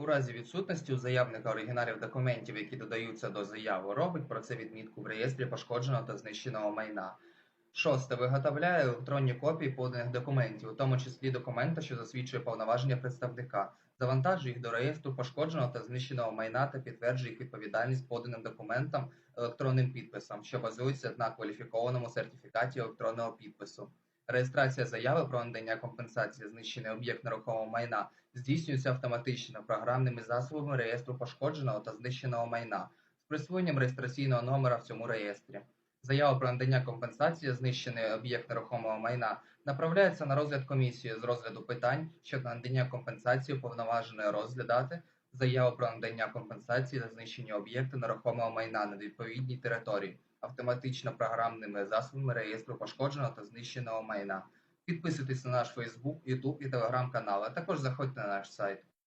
У разі відсутності у заявника оригіналів документів, які додаються до заяви, робить про це відмітку в реєстрі пошкодженого та знищеного майна. Шосте. Виготовляє електронні копії поданих документів, у тому числі документа, що засвідчує повноваження представника, завантажує їх до реєстру пошкодженого та знищеного майна та підтверджує їх відповідальність поданим документам електронним підписом, що базується на кваліфікованому сертифікаті електронного підпису. Реєстрація заяви про надання компенсації знищений об'єкт нерухомого майна здійснюється автоматично програмними засобами реєстру пошкодженого та знищеного майна з присвоєнням реєстраційного номера в цьому реєстрі. Заява про надання компенсації за знищений об'єкт нерухомого майна направляється на розгляд комісії з розгляду питань щодо надання компенсації уповноваженої розглядати заяву про надання компенсації за знищення об'єкту нерухомого майна на відповідній території автоматично програмними засобами реєстру пошкодженого та знищеного майна. Підписуйтесь на наш Facebook, YouTube і Telegram канал, а також заходьте на наш сайт.